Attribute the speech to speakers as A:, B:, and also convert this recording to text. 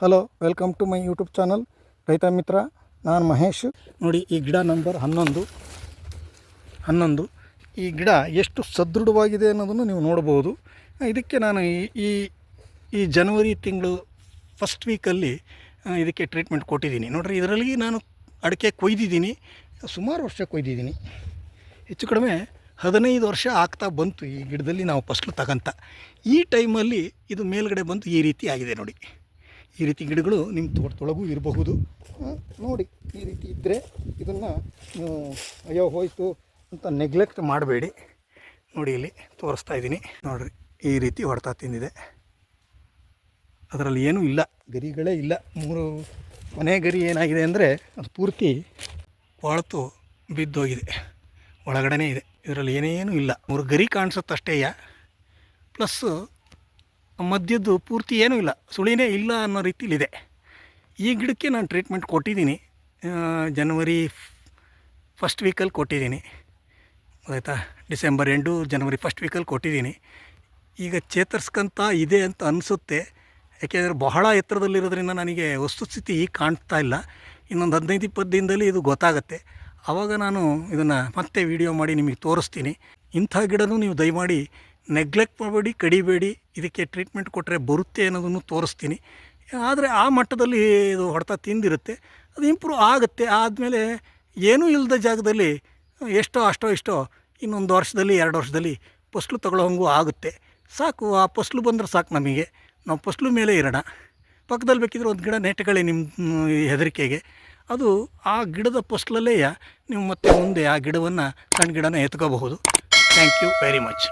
A: Hello welcome to my YouTube channel Raitha Mitra. ನಾನು ಮಹೇಶ್. ನೋಡಿ, ಈ ಗಿಡ ನಂಬರ್ ಹನ್ನೊಂದು. ಹನ್ನೊಂದು. ಈ ಗಿಡ ಎಷ್ಟು ಸದೃಢವಾಗಿದೆ ಅನ್ನೋದನ್ನು ನೀವು ನೋಡ್ಬೋದು. ಇದಕ್ಕೆ ನಾನು ಈ ಈ ಜನವರಿ ತಿಂಗಳು ಫಸ್ಟ್ ವೀಕಲ್ಲಿ ಇದಕ್ಕೆ ಟ್ರೀಟ್ಮೆಂಟ್ ಕೊಟ್ಟಿದ್ದೀನಿ. ನೋಡಿರಿ, ಇದರಲ್ಲಿ ನಾನು ಅಡಿಕೆ ಕೊಯ್ದಿದ್ದೀನಿ. ಸುಮಾರು ವರ್ಷ ಕೊಯ್ದಿದ್ದೀನಿ. ಹೆಚ್ಚು ಕಡಿಮೆ ಹದಿನೈದು ವರ್ಷ ಆಗ್ತಾ ಬಂತು ಈ ಗಿಡದಲ್ಲಿ ನಾವು ಫಸ್ಲು ತಗಂತ. ಈ ಟೈಮಲ್ಲಿ ಇದು ಮೇಲ್ಗಡೆ ಬಂತು ಈ ರೀತಿ ಆಗಿದೆ ನೋಡಿ. ಈ ರೀತಿ ಗಿಡಗಳು ನಿಮ್ಮ ತೋಟದೊಳಗೂ ಇರಬಹುದು. ನೋಡಿ, ಈ ರೀತಿ ಇದ್ದರೆ ಇದನ್ನು ನೀವು ಅಯ್ಯೋ ಹೋಯ್ತು ಅಂತ ನೆಗ್ಲೆಕ್ಟ್ ಮಾಡಬೇಡಿ. ನೋಡಿ ಇಲ್ಲಿ ತೋರಿಸ್ತಾ ಇದ್ದೀನಿ. ನೋಡಿರಿ, ಈ ರೀತಿ ಹೊಡ್ತಾ ತಿಂದಿದೆ. ಅದರಲ್ಲಿ ಏನೂ ಇಲ್ಲ, ಗರಿಗಳೇ ಇಲ್ಲ. ಮೂರು ಮನೆ ಗರಿ ಏನಾಗಿದೆ ಅಂದರೆ ಅದು ಪೂರ್ತಿ ಹೊಳತು ಬಿದ್ದೋಗಿದೆ. ಒಳಗಡೆನೇ ಇದೆ. ಇದರಲ್ಲಿ ಏನೇನೂ ಇಲ್ಲ. ಮೂರು ಗರಿ ಕಾಣಿಸುತ್ತಷ್ಟೇಯ ಪ್ಲಸ್ಸು ಮಧ್ಯದ್ದು ಪೂರ್ತಿ ಏನೂ ಇಲ್ಲ. ಸುಳಿನೇ ಇಲ್ಲ ಅನ್ನೋ ರೀತಿಲಿದೆ. ಈ ಗಿಡಕ್ಕೆ ನಾನು ಟ್ರೀಟ್ಮೆಂಟ್ ಕೊಟ್ಟಿದ್ದೀನಿ. ಜನವರಿ ಫಸ್ಟ್ ವೀಕಲ್ಲಿ ಕೊಟ್ಟಿದ್ದೀನಿ. ಆಯಿತಾ? ಡಿಸೆಂಬರ್ ಎಂಡು ಜನವರಿ ಫಸ್ಟ್ ವೀಕಲ್ಲಿ ಕೊಟ್ಟಿದ್ದೀನಿ. ಈಗ ಚೇತರಿಸ್ಕೊಂತ ಇದೆ ಅಂತ ಅನಿಸುತ್ತೆ. ಯಾಕೆಂದರೆ ಬಹಳ ಎತ್ತರದಲ್ಲಿರೋದ್ರಿಂದ ನನಗೆ ವಸ್ತುಸ್ಥಿತಿ ಕಾಣ್ತಾ ಇಲ್ಲ. ಇನ್ನೊಂದು ಹದಿನೈದು, ಇಪ್ಪತ್ತು ದಿನದಲ್ಲಿ ಇದು ಗೊತ್ತಾಗುತ್ತೆ. ಆವಾಗ ನಾನು ಇದನ್ನು ಮತ್ತೆ ವಿಡಿಯೋ ಮಾಡಿ ನಿಮಗೆ ತೋರಿಸ್ತೀನಿ. ಇಂಥ ಗಿಡನೂ ನೀವು ದಯಮಾಡಿ ನೆಗ್ಲೆಕ್ಟ್ ಮಾಡಬೇಡಿ, ಕಡಿಬೇಡಿ, ಇದಕ್ಕೆ ಟ್ರೀಟ್ಮೆಂಟ್ ಕೊಟ್ಟರೆ ಬರುತ್ತೆ ಅನ್ನೋದನ್ನು ತೋರಿಸ್ತೀನಿ. ಆದರೆ ಆ ಮಟ್ಟದಲ್ಲಿ ಇದು ಹೊಡೆತ ತಿಂದಿರುತ್ತೆ. ಅದು ಇಂಪ್ರೂವ್ ಆಗುತ್ತೆ. ಆದಮೇಲೆ ಏನೂ ಇಲ್ಲದ ಜಾಗದಲ್ಲಿ ಎಷ್ಟೋ ಅಷ್ಟೋ ಇಷ್ಟೋ ಇನ್ನೊಂದು ವರ್ಷದಲ್ಲಿ, ಎರಡು ವರ್ಷದಲ್ಲಿ ಫಸ್ಲು ತಗೊಳ್ಳೋ ಹಂಗೂ ಆಗುತ್ತೆ. ಸಾಕು, ಆ ಫಸ್ಲು ಬಂದರೆ ಸಾಕು ನಮಗೆ. ನಾವು ಫಸ್ಲು ಮೇಲೆ ಇರೋಣ. ಪಕ್ಕದಲ್ಲಿ ಬೇಕಿದ್ರೆ ಒಂದು ಗಿಡ ನೆಟ್ಗಳೇ ನಿಮ್ಮ ಹೆದರಿಕೆಗೆ. ಅದು ಆ ಗಿಡದ ಫಸ್ಲಲ್ಲೇ ನೀವು ಮತ್ತೆ ಮುಂದೆ ಆ ಗಿಡವನ್ನು, ಸಣ್ಣ ಗಿಡನ ಎತ್ಕೋಬಹುದು. Thank you very much